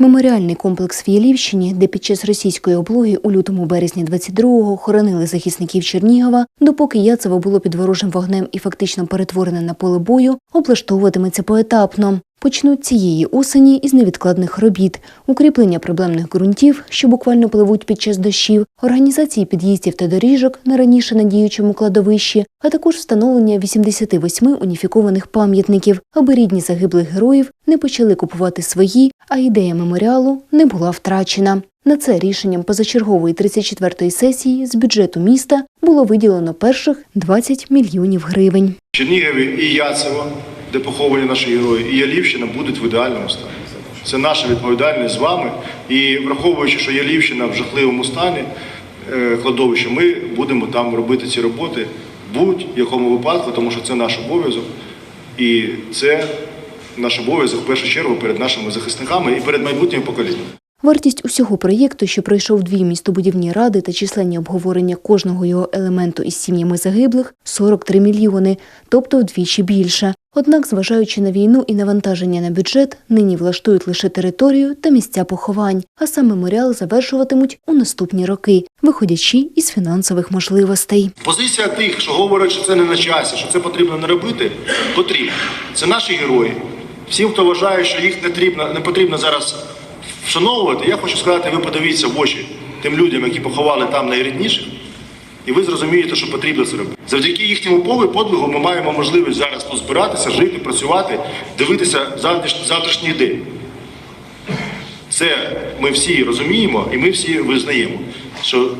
Меморіальний комплекс в Ялівщині, де під час російської облоги у лютому березні 22-го хоронили захисників Чернігова, допоки Яцево було під ворожим вогнем і фактично перетворене на поле бою, облаштовуватиметься поетапно. Почнуть цієї осені із невідкладних робіт, укріплення проблемних ґрунтів, що буквально пливуть під час дощів, організації під'їздів та доріжок на раніше надіючому кладовищі, а також встановлення 88 уніфікованих пам'ятників, аби рідні загиблих героїв не почали купувати свої, а ідея меморіалу не була втрачена. На це рішенням позачергової 34-ї сесії з бюджету міста було виділено перших 20 мільйонів гривень. Чернігові і Яцево, де поховані наші герої, і Ялівщина будуть в ідеальному стані. Це наша відповідальність з вами. І враховуючи, що Ялівщина в жахливому стані кладовище, кладовища, ми будемо там робити ці роботи в будь-якому випадку, тому що це наш обов'язок. І це наш обов'язок в першу чергу перед нашими захисниками і перед майбутнім поколінням. Вартість усього проєкту, що пройшов дві містобудівні ради та численні обговорення кожного його елементу із сім'ями загиблих 43 мільйони, тобто вдвічі більше. Однак, зважаючи на війну і навантаження на бюджет, нині влаштують лише територію та місця поховань, а сам меморіал завершуватимуть у наступні роки, виходячи із фінансових можливостей. Позиція тих, що говорять, що це не на часі, що це потрібно не робити, потрібно. Це наші герої. Всім, хто вважає, що їх не потрібно, не потрібно зараз вшановувати, я хочу сказати, ви подивіться в очі тим людям, які поховали там найрідніших, і ви зрозумієте, що потрібно це робити. Завдяки їхньому подвигу ми маємо можливість зараз тут збиратися, жити, працювати, дивитися завтраш- завтрашній день. Це ми всі розуміємо і ми всі визнаємо, що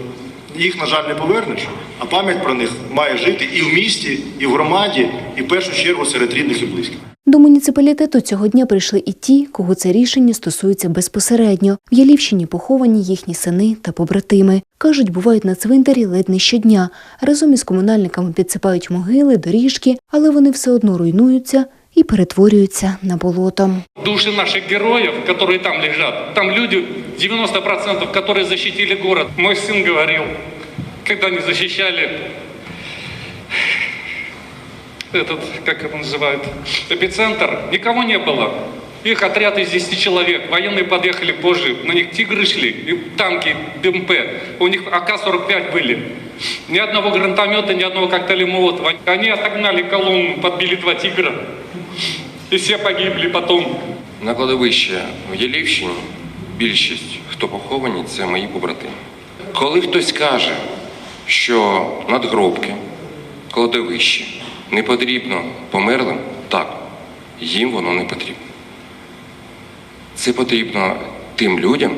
їх, на жаль, не повернеш, а пам'ять про них має жити і в місті, і в громаді, і в першу чергу серед рідних і близьких. До муніципалітету цього дня прийшли і ті, кого це рішення стосується безпосередньо. В Ялівщині поховані їхні сини та побратими. Кажуть, бувають на цвинтарі ледь не щодня. Разом із комунальниками підсипають могили, доріжки, але вони все одно руйнуються і перетворюються на болото. Души наших героев, которые там лежат, там люди, 90%, которые защитили город. Мой сын говорил, когда они защищали этот, как его называют, эпицентр, никого не было. Их отряд из 10 человек, военные подъехали позже, на них тигры шли, и танки, БМП, у них АК-45 были. Ни одного гранатомета, ни одного коктейля Молотова. Они отогнали колонну, подбили два тигра, и все погибли потом. На кладовище в Ялівщині більшість, хто поховані, це мої побратими. Коли хтось каже, що надгробки, кладовище не потрібно померлим, так, їм воно не потрібно. Це потрібно тим людям,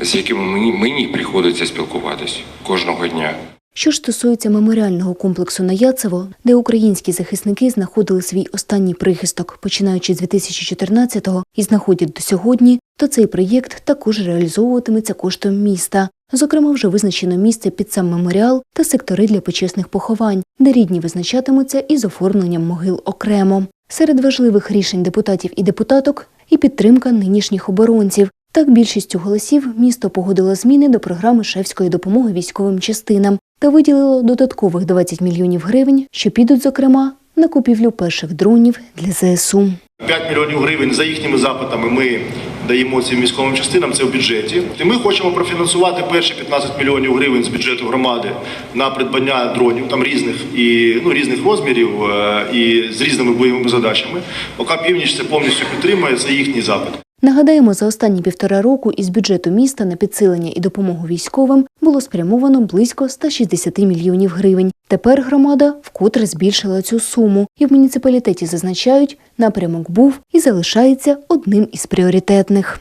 з якими мені, мені приходиться спілкуватись кожного дня. Що ж стосується меморіального комплексу на Яцево, де українські захисники знаходили свій останній прихисток, починаючи з 2014-го і знаходять до сьогодні, то цей проєкт також реалізовуватиметься коштом міста. Зокрема, вже визначено місце під сам меморіал та сектори для почесних поховань, де рідні визначатимуться із оформленням могил окремо. Серед важливих рішень депутатів і депутаток і підтримка нинішніх оборонців. Так, більшістю голосів місто погодило зміни до програми шефської допомоги військовим частинам та виділило додаткових 20 мільйонів гривень, що підуть, зокрема, на купівлю перших дронів для ЗСУ. 5 мільйонів гривень за їхніми запитами ми даємо цим військовим частинам, це в бюджеті. І ми хочемо профінансувати перші 15 мільйонів гривень з бюджету громади на придбання дронів, там різних і ну, різних розмірів е, і з різними бойовими задачами. Ока північ це повністю підтримує, це їхній запит. Нагадаємо, за останні півтора року із бюджету міста на підсилення і допомогу військовим було спрямовано близько 160 мільйонів гривень. Тепер громада вкотре збільшила цю суму, і в муніципалітеті зазначають, напрямок був і залишається одним із пріоритетних.